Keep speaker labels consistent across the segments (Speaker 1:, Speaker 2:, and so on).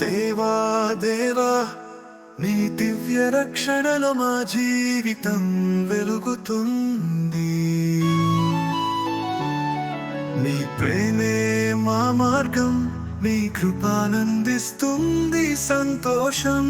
Speaker 1: దేవా దేవా నీ దివ్య రక్షణలో మా జీవితం వెలుగుతుంది. నీ ప్రేమే మా మార్గం నీ కృపానందిస్తుంది సంతోషం.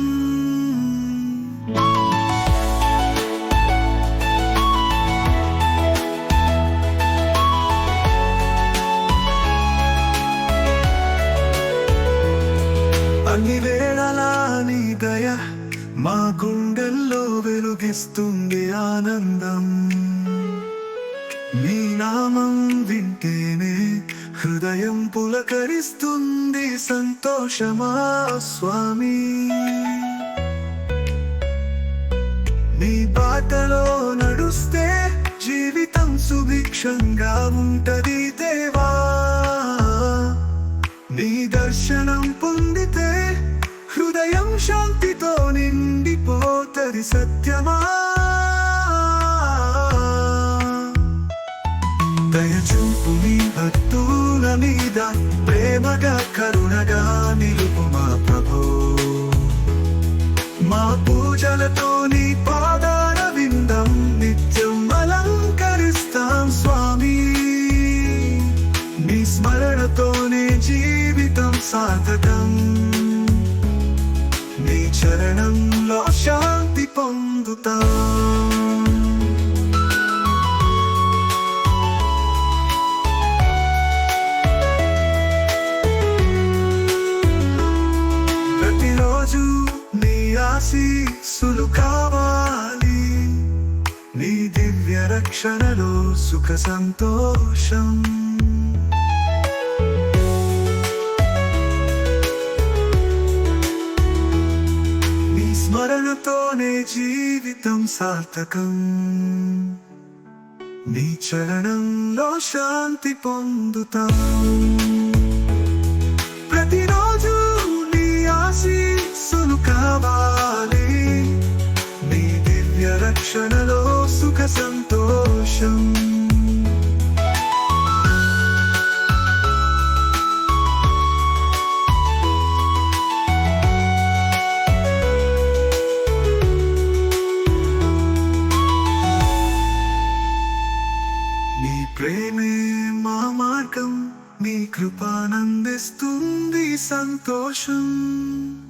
Speaker 1: మా గుండెల్లో వెలుగిస్తుంది ఆనందం. మీ నామం వింటేనే హృదయం పులకరిస్తుంది సంతోషమా స్వామి. నీ బాటలో నడుస్తే జీవితం సుభిక్షంగా ఉంటది దేవా. నీ దర్శనం పొందితే హృదయం శాంతితో నిండిపోతది సత్యమా? దయచూపు మీ భక్తుల మీద ప్రేమగా కరుణగా నిలుపు మా ప్రభు. మా పూజలతో నీ పాదాల విందం నిత్యం అలంకరిస్తాం స్వామి. నీ స్మరణతోనే జీవితం సాధకం ప్రతిరోజు నీ ఆశీస్సులు కావాలి. నీ దివ్య రక్షణలో సుఖ సంతోషం. స్మరణతోనే జీవితం సార్థకం. నీ చరణంలో శాంతి పొందుతాం. ప్రతిరోజు నీ ఆశీస్సులు కావాలి. నీ దివ్య రక్షణలో సుఖ సంతోషం. మా మార్గం మీ కృపానందిస్తుంది సంతోషం.